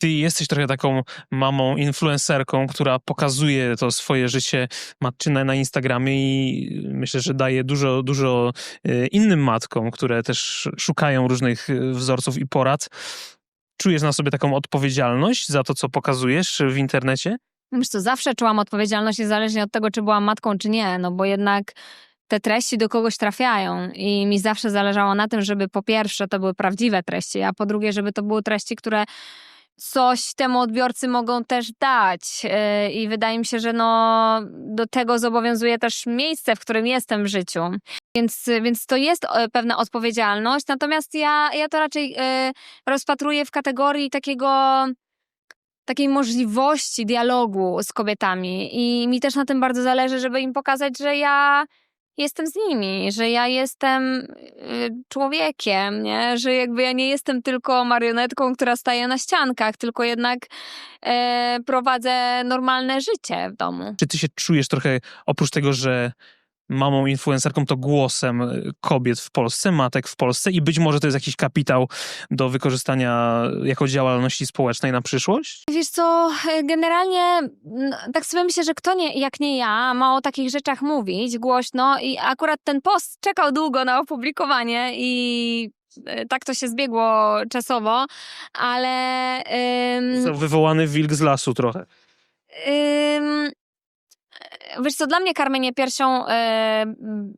ty jesteś trochę taką mamą, influencerką, która pokazuje to swoje życie matczyne na Instagramie i myślę, że daje dużo, dużo e, innym matkom, które też szukają różnych e, wzorców i porad. Czujesz na sobie taką odpowiedzialność za to, co pokazujesz w internecie? Wiesz co, zawsze czułam odpowiedzialność niezależnie od tego, czy byłam matką, czy nie, no bo jednak te treści do kogoś trafiają i mi zawsze zależało na tym, żeby po pierwsze to były prawdziwe treści, a po drugie, żeby to były treści, które coś temu odbiorcy mogą też dać. Yy, I wydaje mi się, że no, do tego zobowiązuje też miejsce, w którym jestem w życiu. Więc, więc to jest e, pewna odpowiedzialność, natomiast ja, ja to raczej e, rozpatruję w kategorii takiego takiej możliwości dialogu z kobietami i mi też na tym bardzo zależy, żeby im pokazać, że ja jestem z nimi, że ja jestem y, człowiekiem, nie? że jakby ja nie jestem tylko marionetką, która staje na ściankach, tylko jednak e, prowadzę normalne życie w domu. Czy ty się czujesz trochę, oprócz tego, że mamą, influencerką, to głosem y, kobiet w Polsce, matek w Polsce i być może to jest jakiś kapitał do wykorzystania jako działalności społecznej na przyszłość? Wiesz co, e, generalnie no, tak sobie myślę, że kto nie, jak nie ja ma o takich rzeczach mówić głośno i akurat ten post czekał długo na opublikowanie i e, tak to się zbiegło czasowo, ale ym, Wywołany wilk z lasu trochę. ym, Wiesz co, dla mnie karmienie piersią e,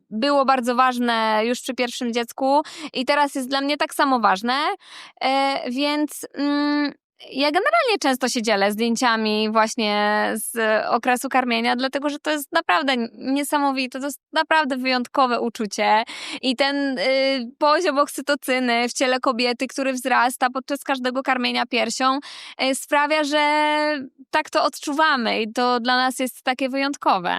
było bardzo ważne już przy pierwszym dziecku i teraz jest dla mnie tak samo ważne, e, więc mm, ja generalnie często się dzielę zdjęciami właśnie z okresu karmienia, dlatego że to jest naprawdę niesamowite, to jest naprawdę wyjątkowe uczucie i ten y, poziom oksytocyny w ciele kobiety, który wzrasta podczas każdego karmienia piersią, y, sprawia, że tak to odczuwamy i to dla nas jest takie wyjątkowe.